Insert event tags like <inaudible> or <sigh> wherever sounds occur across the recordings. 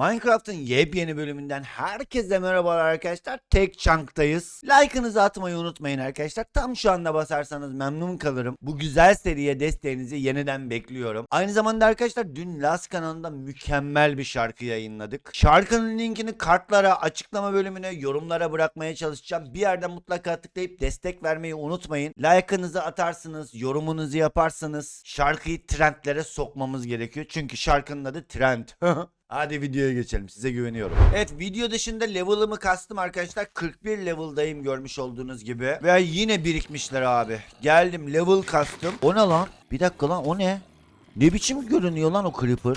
Minecraft'ın yepyeni bölümünden herkese merhabalar arkadaşlar. Tek Chunk'tayız. Like'ınızı atmayı unutmayın arkadaşlar. Tam şu anda basarsanız memnun kalırım. Bu güzel seriye desteğinizi yeniden bekliyorum. Aynı zamanda arkadaşlar dün Last kanalında mükemmel bir şarkı yayınladık. Şarkının linkini kartlara, açıklama bölümüne, yorumlara bırakmaya çalışacağım. Bir yerden mutlaka tıklayıp destek vermeyi unutmayın. Like'ınızı atarsınız, yorumunuzu yaparsanız şarkıyı trendlere sokmamız gerekiyor. Çünkü şarkının adı Trend. <laughs> Hadi videoya geçelim. Size güveniyorum. Evet video dışında level'ımı kastım arkadaşlar. 41 level'dayım görmüş olduğunuz gibi. Ve yine birikmişler abi. Geldim level kastım. O ne lan? Bir dakika lan o ne? Ne biçim görünüyor lan o creeper?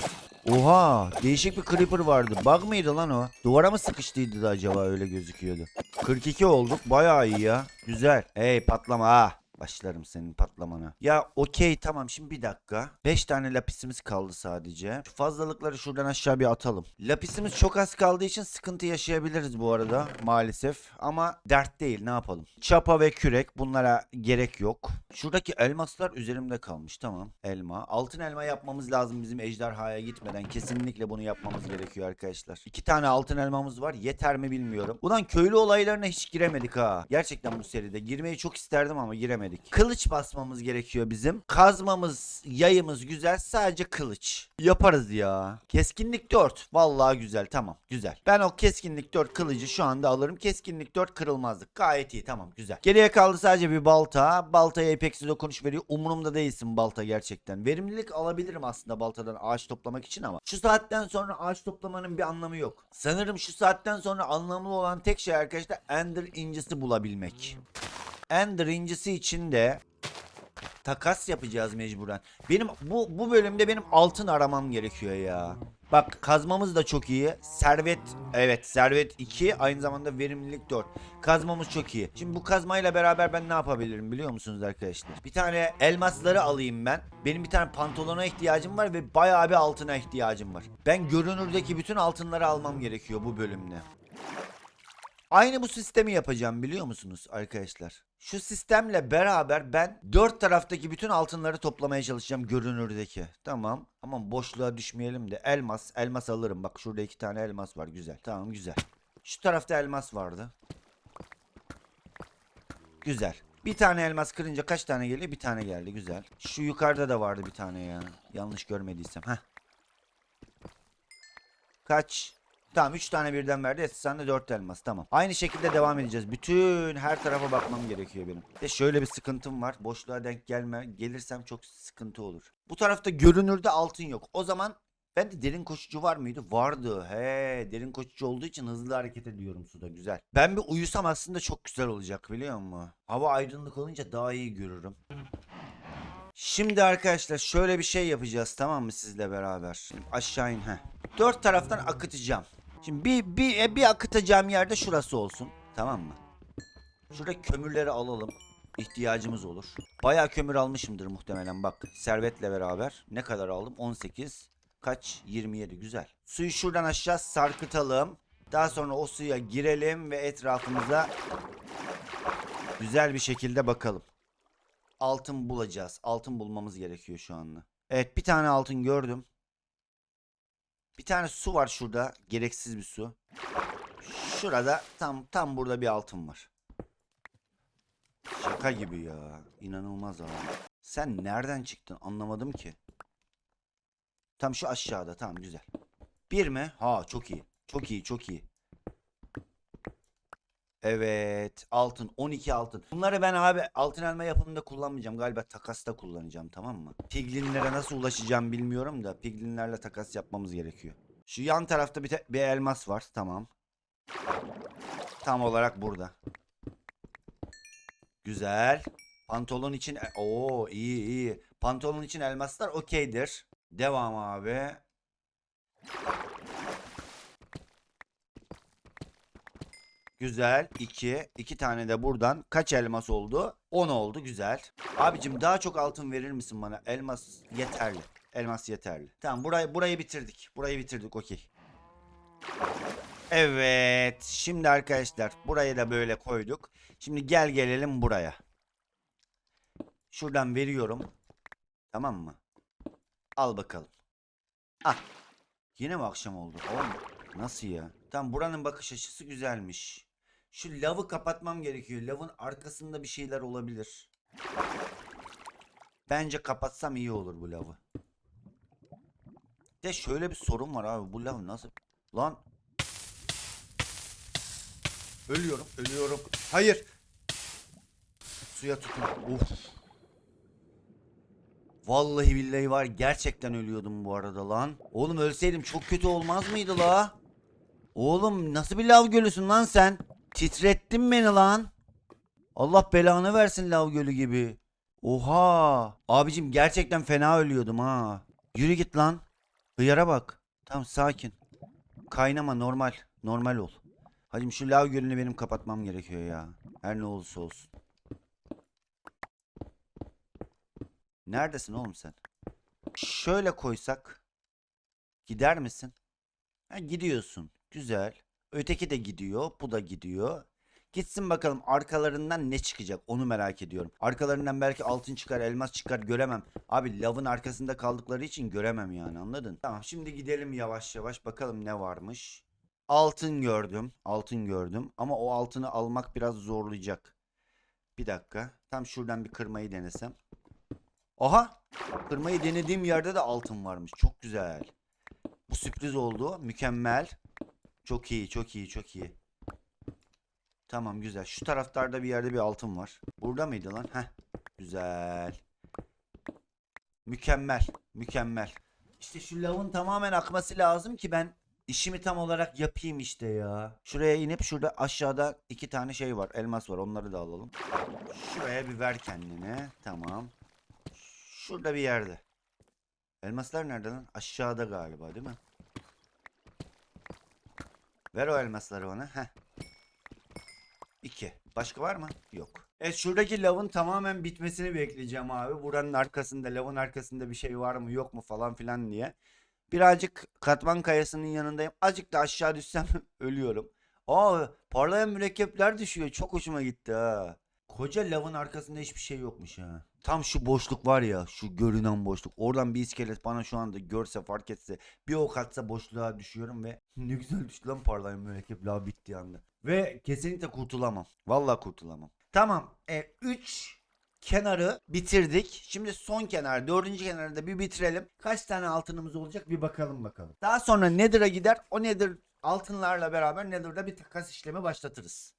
Oha değişik bir creeper vardı. Bug mıydı lan o? Duvara mı sıkıştıydı da acaba öyle gözüküyordu. 42 olduk bayağı iyi ya. Güzel. Hey patlama ha. Başlarım senin patlamana. Ya okey tamam şimdi bir dakika. 5 tane lapisimiz kaldı sadece. Şu fazlalıkları şuradan aşağı bir atalım. Lapisimiz çok az kaldığı için sıkıntı yaşayabiliriz bu arada maalesef. Ama dert değil ne yapalım. Çapa ve kürek bunlara gerek yok. Şuradaki elmaslar üzerimde kalmış tamam. Elma. Altın elma yapmamız lazım bizim ejderhaya gitmeden. Kesinlikle bunu yapmamız gerekiyor arkadaşlar. İki tane altın elmamız var. Yeter mi bilmiyorum. Ulan köylü olaylarına hiç giremedik ha. Gerçekten bu seride. Girmeyi çok isterdim ama giremedik. Kılıç basmamız gerekiyor bizim. Kazmamız, yayımız güzel. Sadece kılıç. Yaparız ya. Keskinlik 4. Vallahi güzel. Tamam. Güzel. Ben o keskinlik 4 kılıcı şu anda alırım. Keskinlik 4 kırılmazlık. Gayet iyi. Tamam. Güzel. Geriye kaldı sadece bir balta. Baltaya epeksi dokunuş veriyor. Umurumda değilsin balta gerçekten. Verimlilik alabilirim aslında baltadan ağaç toplamak için ama şu saatten sonra ağaç toplamanın bir anlamı yok. Sanırım şu saatten sonra anlamlı olan tek şey arkadaşlar Ender incisi bulabilmek. Ender incisi için de takas yapacağız mecburen. Benim bu bu bölümde benim altın aramam gerekiyor ya. Bak kazmamız da çok iyi. Servet evet servet 2 aynı zamanda verimlilik 4. Kazmamız çok iyi. Şimdi bu kazmayla beraber ben ne yapabilirim biliyor musunuz arkadaşlar? Bir tane elmasları alayım ben. Benim bir tane pantolona ihtiyacım var ve bayağı bir altına ihtiyacım var. Ben görünürdeki bütün altınları almam gerekiyor bu bölümde. Aynı bu sistemi yapacağım biliyor musunuz arkadaşlar? Şu sistemle beraber ben dört taraftaki bütün altınları toplamaya çalışacağım görünürdeki. Tamam. Aman boşluğa düşmeyelim de elmas. Elmas alırım. Bak şurada iki tane elmas var. Güzel. Tamam güzel. Şu tarafta elmas vardı. Güzel. Bir tane elmas kırınca kaç tane geliyor? Bir tane geldi. Güzel. Şu yukarıda da vardı bir tane ya. Yanlış görmediysem. Heh. Kaç? Tamam 3 tane birden verdi. Sen de 4 elmas. Tamam. Aynı şekilde devam edeceğiz. Bütün her tarafa bakmam gerekiyor benim. De şöyle bir sıkıntım var. Boşluğa denk gelme. Gelirsem çok sıkıntı olur. Bu tarafta görünürde altın yok. O zaman ben de derin koşucu var mıydı? Vardı. He, derin koşucu olduğu için hızlı hareket ediyorum suda. Güzel. Ben bir uyusam aslında çok güzel olacak biliyor musun? Hava aydınlık olunca daha iyi görürüm. Şimdi arkadaşlar şöyle bir şey yapacağız tamam mı sizle beraber? Aşağı in. Heh. Dört taraftan akıtacağım. Şimdi bir, bir, e, bir akıtacağım yerde şurası olsun. Tamam mı? Şurada kömürleri alalım. İhtiyacımız olur. Bayağı kömür almışımdır muhtemelen bak. Servetle beraber. Ne kadar aldım? 18. Kaç? 27. Güzel. Suyu şuradan aşağı sarkıtalım. Daha sonra o suya girelim ve etrafımıza güzel bir şekilde bakalım. Altın bulacağız. Altın bulmamız gerekiyor şu anda. Evet bir tane altın gördüm. Bir tane su var şurada. Gereksiz bir su. Şurada tam tam burada bir altın var. Şaka gibi ya. İnanılmaz abi. Sen nereden çıktın anlamadım ki. Tam şu aşağıda tamam güzel. Bir mi? Ha çok iyi. Çok iyi çok iyi. Evet altın 12 altın. Bunları ben abi altın elma yapımında kullanmayacağım. Galiba takasta kullanacağım tamam mı? Piglinlere nasıl ulaşacağım bilmiyorum da piglinlerle takas yapmamız gerekiyor. Şu yan tarafta bir, bir elmas var tamam. Tam olarak burada. Güzel. Pantolon için o iyi iyi. Pantolon için elmaslar okeydir. Devam abi. Güzel. 2. 2 tane de buradan. Kaç elmas oldu? 10 oldu. Güzel. Abicim daha çok altın verir misin bana? Elmas yeterli. Elmas yeterli. Tamam burayı burayı bitirdik. Burayı bitirdik. Okey. Evet. Şimdi arkadaşlar burayı da böyle koyduk. Şimdi gel gelelim buraya. Şuradan veriyorum. Tamam mı? Al bakalım. Ah. Yine mi akşam oldu? Oğlum nasıl ya? Tamam buranın bakış açısı güzelmiş. Şu lavı kapatmam gerekiyor. Lavın arkasında bir şeyler olabilir. Bence kapatsam iyi olur bu lavı. De şöyle bir sorun var abi. Bu lav nasıl? Lan. Ölüyorum, ölüyorum. Hayır. Suya tutun. Uf. Vallahi billahi var gerçekten ölüyordum bu arada lan. Oğlum ölseydim çok kötü olmaz mıydı la? Oğlum nasıl bir lav gölüsün lan sen? Titrettin beni lan. Allah belanı versin lav gölü gibi. Oha. Abicim gerçekten fena ölüyordum ha. Yürü git lan. Hıyara bak. Tamam sakin. Kaynama normal. Normal ol. Hacım şu lav gölünü benim kapatmam gerekiyor ya. Her ne olursa olsun. Neredesin oğlum sen? Şöyle koysak. Gider misin? Ha, gidiyorsun. Güzel. Öteki de gidiyor. Bu da gidiyor. Gitsin bakalım arkalarından ne çıkacak onu merak ediyorum. Arkalarından belki altın çıkar, elmas çıkar göremem. Abi lavın arkasında kaldıkları için göremem yani anladın? Tamam şimdi gidelim yavaş yavaş bakalım ne varmış. Altın gördüm. Altın gördüm. Ama o altını almak biraz zorlayacak. Bir dakika. Tam şuradan bir kırmayı denesem. Aha! Kırmayı denediğim yerde de altın varmış. Çok güzel. Bu sürpriz oldu. Mükemmel. Çok iyi, çok iyi, çok iyi. Tamam güzel. Şu taraflarda bir yerde bir altın var. Burada mıydı lan? Heh. Güzel. Mükemmel. Mükemmel. İşte şu lavın tamamen akması lazım ki ben işimi tam olarak yapayım işte ya. Şuraya inip şurada aşağıda iki tane şey var. Elmas var. Onları da alalım. Şuraya bir ver kendine. Tamam. Şurada bir yerde. Elmaslar nerede lan? Aşağıda galiba değil mi? Ver o elmasları bana. Heh. İki. Başka var mı? Yok. Evet şuradaki lavın tamamen bitmesini bekleyeceğim abi. Buranın arkasında, lavın arkasında bir şey var mı yok mu falan filan diye. Birazcık katman kayasının yanındayım. Azıcık da aşağı düşsem <laughs> ölüyorum. Aa parlayan mürekkepler düşüyor. Çok hoşuma gitti ha. Koca lavın arkasında hiçbir şey yokmuş ha. Tam şu boşluk var ya şu görünen boşluk. Oradan bir iskelet bana şu anda görse fark etse bir ok atsa boşluğa düşüyorum ve <laughs> ne güzel düştü lan parlayan mürekkep lav bittiği anda. Ve kesinlikle kurtulamam. Vallahi kurtulamam. Tamam. 3 kenarı bitirdik. Şimdi son kenar, dördüncü kenarı da bir bitirelim. Kaç tane altınımız olacak bir bakalım bakalım. Daha sonra Nether'a gider. O Nether altınlarla beraber Nether'da bir takas işlemi başlatırız.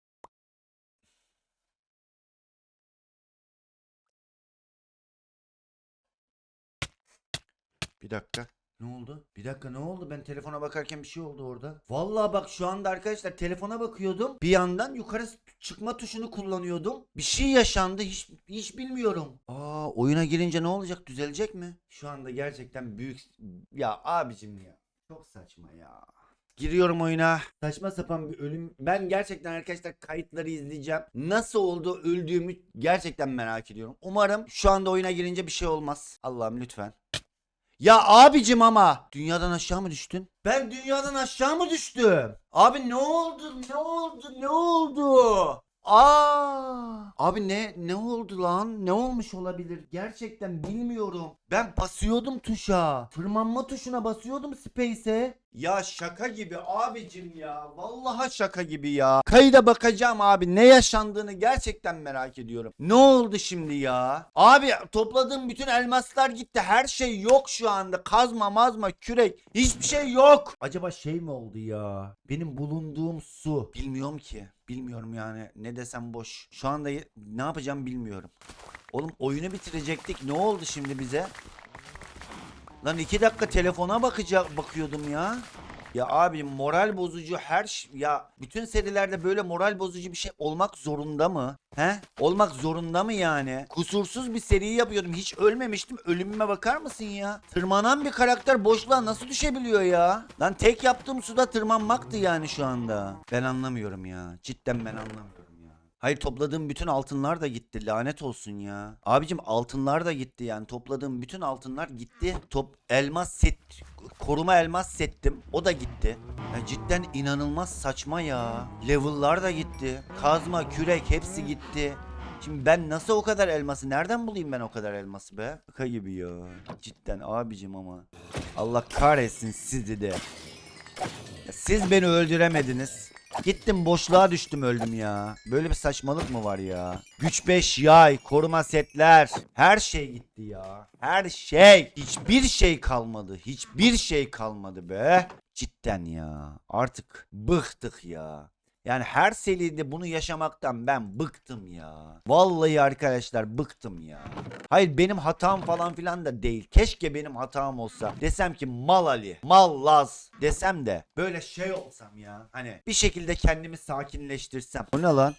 Bir dakika. Ne oldu? Bir dakika ne oldu? Ben telefona bakarken bir şey oldu orada. Vallahi bak şu anda arkadaşlar telefona bakıyordum. Bir yandan yukarı çıkma tuşunu kullanıyordum. Bir şey yaşandı. Hiç hiç bilmiyorum. Aa oyuna girince ne olacak? Düzelecek mi? Şu anda gerçekten büyük ya abicim ya. Çok saçma ya. Giriyorum oyuna. Saçma sapan bir ölüm. Ben gerçekten arkadaşlar kayıtları izleyeceğim. Nasıl oldu öldüğümü gerçekten merak ediyorum. Umarım şu anda oyuna girince bir şey olmaz. Allah'ım lütfen. Ya abicim ama dünyadan aşağı mı düştün? Ben dünyadan aşağı mı düştüm? Abi ne oldu? Ne oldu? Ne oldu? Aa! Abi ne ne oldu lan? Ne olmuş olabilir? Gerçekten bilmiyorum. Ben basıyordum tuşa. Tırmanma tuşuna basıyordum Space'e. Ya şaka gibi abicim ya. Vallahi şaka gibi ya. Kayıda bakacağım abi. Ne yaşandığını gerçekten merak ediyorum. Ne oldu şimdi ya? Abi topladığım bütün elmaslar gitti. Her şey yok şu anda. Kazma mazma kürek. Hiçbir şey yok. Acaba şey mi oldu ya? Benim bulunduğum su. Bilmiyorum ki. Bilmiyorum yani. Ne desem boş. Şu anda ne yapacağım bilmiyorum. Oğlum oyunu bitirecektik. Ne oldu şimdi bize? Lan iki dakika telefona bakacak bakıyordum ya. Ya abi moral bozucu her ya bütün serilerde böyle moral bozucu bir şey olmak zorunda mı? He? Olmak zorunda mı yani? Kusursuz bir seri yapıyordum. Hiç ölmemiştim. Ölümüme bakar mısın ya? Tırmanan bir karakter boşluğa nasıl düşebiliyor ya? Lan tek yaptığım suda tırmanmaktı yani şu anda. Ben anlamıyorum ya. Cidden ben anlamıyorum. Hayır topladığım bütün altınlar da gitti. Lanet olsun ya. Abicim altınlar da gitti yani. Topladığım bütün altınlar gitti. Top elmas set koruma elmas settim. O da gitti. Ya cidden inanılmaz saçma ya. Level'lar da gitti. Kazma, kürek hepsi gitti. Şimdi ben nasıl o kadar elması nereden bulayım ben o kadar elması be? Şaka gibi ya. Cidden abicim ama. Allah kahretsin sizi de. Siz beni öldüremediniz. Gittim boşluğa düştüm öldüm ya. Böyle bir saçmalık mı var ya? Güç 5 yay, koruma setler. Her şey gitti ya. Her şey. Hiçbir şey kalmadı. Hiçbir şey kalmadı be. Cidden ya. Artık bıktık ya. Yani her seride bunu yaşamaktan ben bıktım ya. Vallahi arkadaşlar bıktım ya. Hayır benim hatam falan filan da değil. Keşke benim hatam olsa. Desem ki mal Ali, mal Laz desem de böyle şey olsam ya. Hani bir şekilde kendimi sakinleştirsem. O ne lan?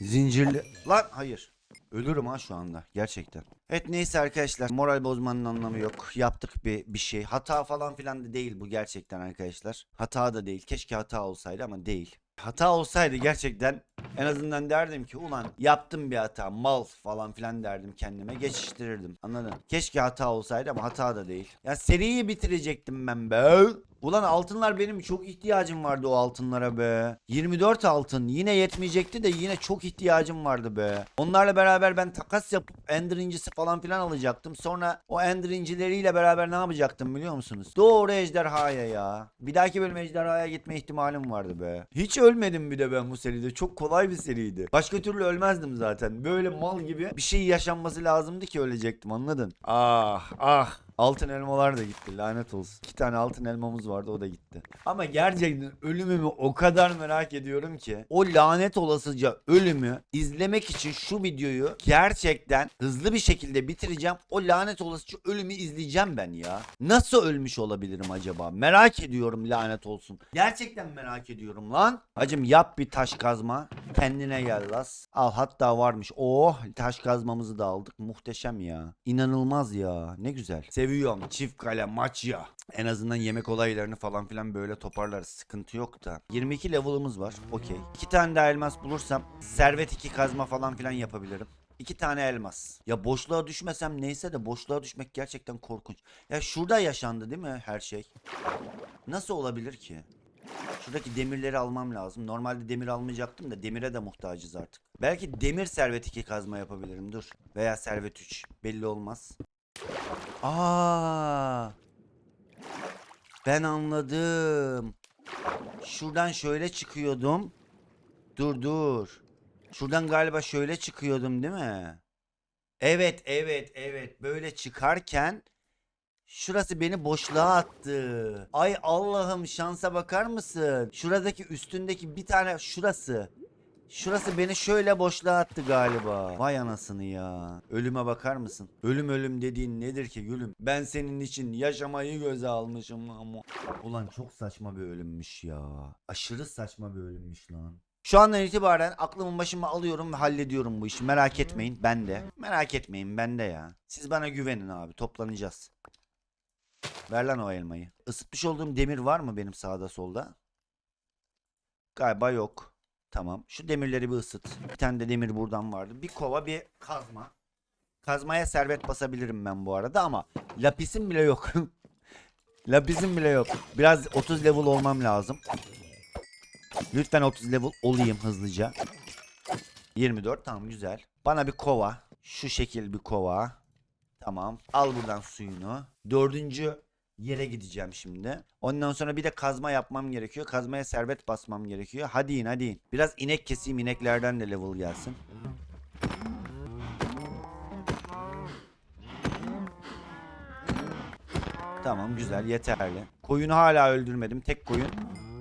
Zincirli. Lan hayır. Ölürüm ha şu anda gerçekten. Evet neyse arkadaşlar moral bozmanın anlamı yok. Yaptık bir bir şey. Hata falan filan da değil bu gerçekten arkadaşlar. Hata da değil. Keşke hata olsaydı ama değil. Hata olsaydı gerçekten en azından derdim ki ulan yaptım bir hata mal falan filan derdim kendime geçiştirirdim anladın keşke hata olsaydı ama hata da değil ya seriyi bitirecektim ben be ulan altınlar benim çok ihtiyacım vardı o altınlara be. 24 altın yine yetmeyecekti de yine çok ihtiyacım vardı be. Onlarla beraber ben takas yapıp ender incisi falan filan alacaktım. Sonra o ender incileriyle beraber ne yapacaktım biliyor musunuz? Doğru ejderhaya ya. Bir dahaki bölüm ejderhaya gitme ihtimalim vardı be. Hiç ölmedim bir de ben bu seride. Çok kolay bir seriydi. Başka türlü ölmezdim zaten. Böyle mal gibi bir şey yaşanması lazımdı ki ölecektim anladın? Ah ah Altın elmalar da gitti lanet olsun. İki tane altın elmamız vardı o da gitti. Ama gerçekten ölümümü o kadar merak ediyorum ki. O lanet olasıca ölümü izlemek için şu videoyu gerçekten hızlı bir şekilde bitireceğim. O lanet olasıca ölümü izleyeceğim ben ya. Nasıl ölmüş olabilirim acaba? Merak ediyorum lanet olsun. Gerçekten merak ediyorum lan. Hacım yap bir taş kazma. Kendine gel las. Al hatta varmış. Oh taş kazmamızı da aldık. Muhteşem ya. İnanılmaz ya. Ne güzel. Seviyorum. Çift kale maç ya. En azından yemek olaylarını falan filan böyle toparlarız. Sıkıntı yok da. 22 level'ımız var. Okey. İki tane daha elmas bulursam servet iki kazma falan filan yapabilirim. İki tane elmas. Ya boşluğa düşmesem neyse de boşluğa düşmek gerçekten korkunç. Ya şurada yaşandı değil mi her şey? Nasıl olabilir ki? Şuradaki demirleri almam lazım. Normalde demir almayacaktım da demire de muhtacız artık. Belki demir servet 2 kazma yapabilirim dur. Veya servet 3. Belli olmaz. Aa! Ben anladım. Şuradan şöyle çıkıyordum. Dur dur. Şuradan galiba şöyle çıkıyordum değil mi? Evet evet evet böyle çıkarken Şurası beni boşluğa attı. Ay Allah'ım şansa bakar mısın? Şuradaki üstündeki bir tane şurası. Şurası beni şöyle boşluğa attı galiba. Vay anasını ya. Ölüme bakar mısın? Ölüm ölüm dediğin nedir ki gülüm? Ben senin için yaşamayı göze almışım ama. Ulan çok saçma bir ölümmüş ya. Aşırı saçma bir ölümmüş lan. Şu andan itibaren aklımın başıma alıyorum ve hallediyorum bu işi. Merak etmeyin ben de. Merak etmeyin ben de ya. Siz bana güvenin abi toplanacağız. Ver lan o elmayı. Isıtmış olduğum demir var mı benim sağda solda? Galiba yok. Tamam. Şu demirleri bir ısıt. Bir tane de demir buradan vardı. Bir kova bir kazma. Kazmaya servet basabilirim ben bu arada ama lapisim bile yok. <laughs> lapisim bile yok. Biraz 30 level olmam lazım. Lütfen 30 level olayım hızlıca. 24 tamam güzel. Bana bir kova. Şu şekil bir kova. Tamam. Al buradan suyunu. Dördüncü yere gideceğim şimdi. Ondan sonra bir de kazma yapmam gerekiyor. Kazmaya servet basmam gerekiyor. Hadi in hadi in. Biraz inek keseyim. ineklerden de level gelsin. Tamam güzel yeterli. Koyunu hala öldürmedim. Tek koyun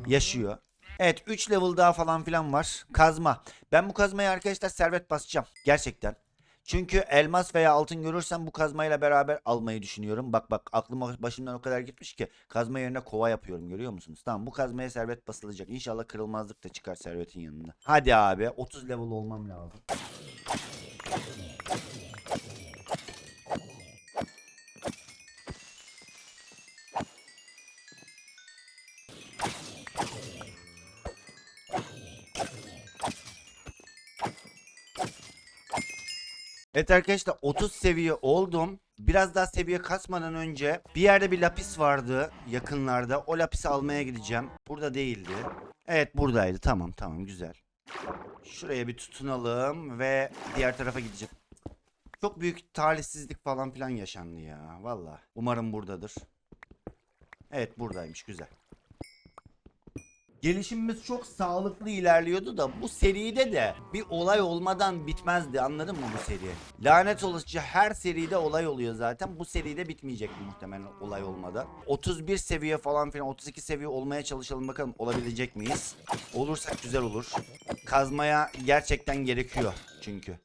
yaşıyor. Evet 3 level daha falan filan var. Kazma. Ben bu kazmaya arkadaşlar servet basacağım. Gerçekten. Çünkü elmas veya altın görürsem bu kazmayla beraber almayı düşünüyorum. Bak bak aklıma başımdan o kadar gitmiş ki kazma yerine kova yapıyorum görüyor musunuz? Tamam bu kazmaya servet basılacak. İnşallah kırılmazlık da çıkar servetin yanında. Hadi abi 30 level olmam lazım. Evet arkadaşlar 30 seviye oldum. Biraz daha seviye kasmadan önce bir yerde bir lapis vardı yakınlarda. O lapisi almaya gideceğim. Burada değildi. Evet buradaydı. Tamam tamam güzel. Şuraya bir tutunalım ve diğer tarafa gideceğim. Çok büyük talihsizlik falan filan yaşandı ya. Valla. Umarım buradadır. Evet buradaymış güzel. Gelişimimiz çok sağlıklı ilerliyordu da bu seride de bir olay olmadan bitmezdi anladın mı bu seri? Lanet olası her seride olay oluyor zaten. Bu seride bitmeyecek muhtemelen olay olmadan. 31 seviye falan filan 32 seviye olmaya çalışalım bakalım olabilecek miyiz? Olursak güzel olur. Kazmaya gerçekten gerekiyor çünkü.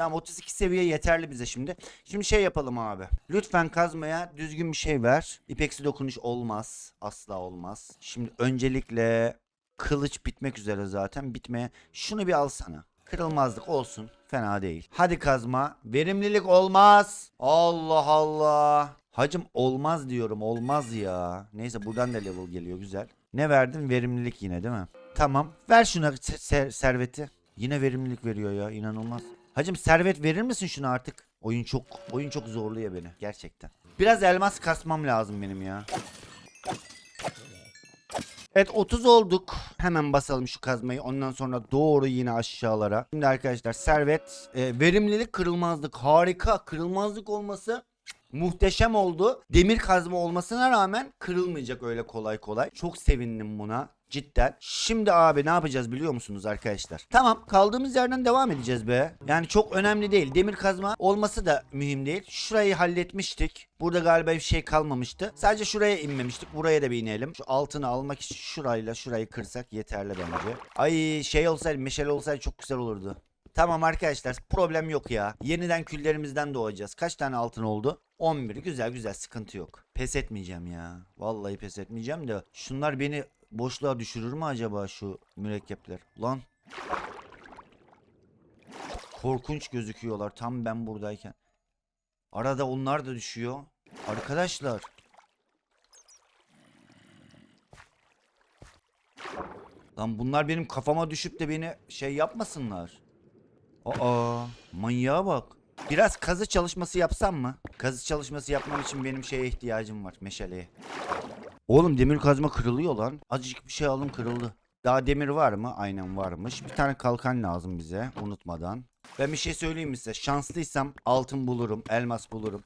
Tamam 32 seviye yeterli bize şimdi. Şimdi şey yapalım abi. Lütfen kazmaya düzgün bir şey ver. İpeksi dokunuş olmaz. Asla olmaz. Şimdi öncelikle kılıç bitmek üzere zaten. Bitmeye şunu bir alsana. Kırılmazlık olsun. Fena değil. Hadi kazma. Verimlilik olmaz. Allah Allah. Hacım olmaz diyorum. Olmaz ya. Neyse buradan da level geliyor. Güzel. Ne verdin? Verimlilik yine değil mi? Tamam. Ver şuna se- ser- serveti. Yine verimlilik veriyor ya. inanılmaz. Hacım servet verir misin şunu artık? Oyun çok oyun çok zorluyor beni gerçekten. Biraz elmas kasmam lazım benim ya. Evet 30 olduk. Hemen basalım şu kazmayı. Ondan sonra doğru yine aşağılara. Şimdi arkadaşlar servet, e, verimlilik, kırılmazlık harika. Kırılmazlık olması muhteşem oldu. Demir kazma olmasına rağmen kırılmayacak öyle kolay kolay. Çok sevindim buna. Cidden. Şimdi abi ne yapacağız biliyor musunuz arkadaşlar? Tamam kaldığımız yerden devam edeceğiz be. Yani çok önemli değil. Demir kazma olması da mühim değil. Şurayı halletmiştik. Burada galiba bir şey kalmamıştı. Sadece şuraya inmemiştik. Buraya da bir inelim. Şu altını almak için şurayla şurayı kırsak yeterli bence. Ay şey olsaydı meşale olsaydı çok güzel olurdu. Tamam arkadaşlar problem yok ya. Yeniden küllerimizden doğacağız. Kaç tane altın oldu? 11. Güzel güzel sıkıntı yok. Pes etmeyeceğim ya. Vallahi pes etmeyeceğim de şunlar beni boşluğa düşürür mü acaba şu mürekkepler? Lan. Korkunç gözüküyorlar tam ben buradayken. Arada onlar da düşüyor. Arkadaşlar. Lan bunlar benim kafama düşüp de beni şey yapmasınlar. Aa, manyağa bak. Biraz kazı çalışması yapsam mı? Kazı çalışması yapmam için benim şeye ihtiyacım var, meşaleye. Oğlum demir kazma kırılıyor lan. Azıcık bir şey aldım kırıldı. Daha demir var mı? Aynen varmış. Bir tane kalkan lazım bize unutmadan. Ben bir şey söyleyeyim size? Şanslıysam altın bulurum, elmas bulurum.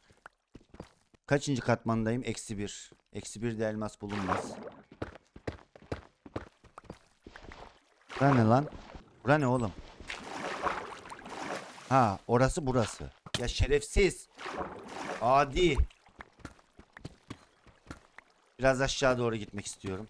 Kaçıncı katmandayım? Eksi bir. Eksi bir de elmas bulunmaz. Bura ne lan? Bura ne oğlum? Ha orası burası. Ya şerefsiz. Adi. Biraz aşağı doğru gitmek istiyorum.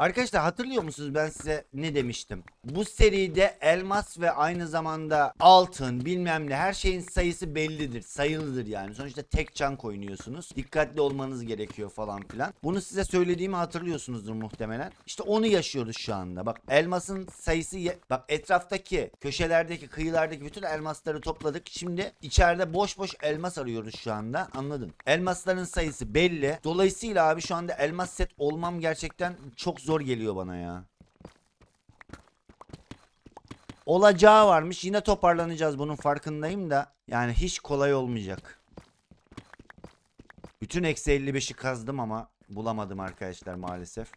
Arkadaşlar hatırlıyor musunuz ben size ne demiştim? Bu seride elmas ve aynı zamanda altın bilmem ne her şeyin sayısı bellidir. Sayılıdır yani. Sonuçta tek çank oynuyorsunuz. Dikkatli olmanız gerekiyor falan filan. Bunu size söylediğimi hatırlıyorsunuzdur muhtemelen. İşte onu yaşıyoruz şu anda. Bak elmasın sayısı bak etraftaki köşelerdeki kıyılardaki bütün elmasları topladık. Şimdi içeride boş boş elmas arıyoruz şu anda. Anladın? Elmasların sayısı belli. Dolayısıyla abi şu anda elmas set olmam gerçekten çok zor geliyor bana ya. Olacağı varmış. Yine toparlanacağız bunun farkındayım da. Yani hiç kolay olmayacak. Bütün eksi 55'i kazdım ama bulamadım arkadaşlar maalesef.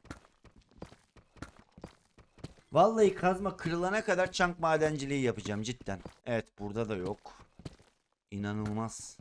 Vallahi kazma kırılana kadar çank madenciliği yapacağım cidden. Evet burada da yok. İnanılmaz.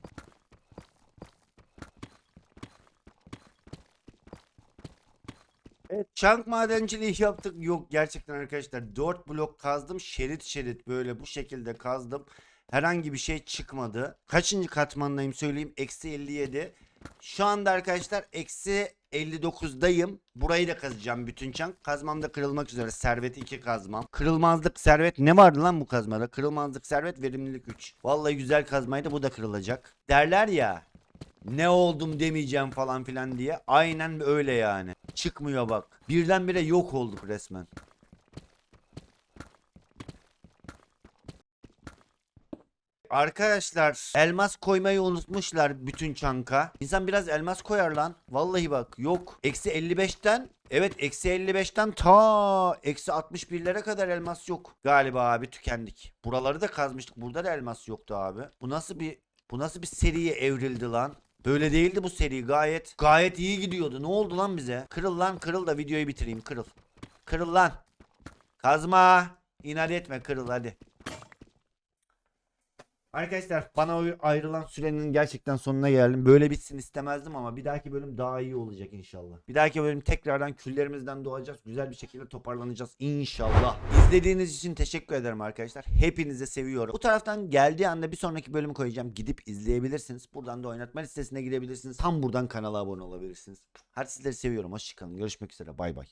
Evet, çank madenciliği yaptık. Yok gerçekten arkadaşlar 4 blok kazdım. Şerit şerit böyle bu şekilde kazdım. Herhangi bir şey çıkmadı. Kaçıncı katmandayım söyleyeyim. Eksi 57. Şu anda arkadaşlar eksi 59'dayım. Burayı da kazacağım bütün çank. Kazmam da kırılmak üzere. Servet 2 kazmam. Kırılmazlık servet ne vardı lan bu kazmada? Kırılmazlık servet verimlilik 3. Vallahi güzel kazmaydı bu da kırılacak. Derler ya ne oldum demeyeceğim falan filan diye. Aynen öyle yani. Çıkmıyor bak. Birdenbire yok olduk resmen. Arkadaşlar elmas koymayı unutmuşlar bütün çanka. İnsan biraz elmas koyar lan. Vallahi bak yok. Eksi 55'ten evet eksi 55'ten ta eksi 61'lere kadar elmas yok. Galiba abi tükendik. Buraları da kazmıştık. Burada da elmas yoktu abi. Bu nasıl bir bu nasıl bir seriye evrildi lan? Böyle değildi bu seri gayet gayet iyi gidiyordu. Ne oldu lan bize? Kırıl lan kırıl da videoyu bitireyim kırıl. Kırıl lan. Kazma. İnat etme kırıl hadi. Arkadaşlar bana ayrılan sürenin gerçekten sonuna geldim. Böyle bitsin istemezdim ama bir dahaki bölüm daha iyi olacak inşallah. Bir dahaki bölüm tekrardan küllerimizden doğacağız. Güzel bir şekilde toparlanacağız inşallah. İzlediğiniz için teşekkür ederim arkadaşlar. Hepinizi seviyorum. Bu taraftan geldiği anda bir sonraki bölümü koyacağım. Gidip izleyebilirsiniz. Buradan da oynatma listesine gidebilirsiniz. Tam buradan kanala abone olabilirsiniz. Hadi sizleri seviyorum. Hoşçakalın. Görüşmek üzere. Bay bay.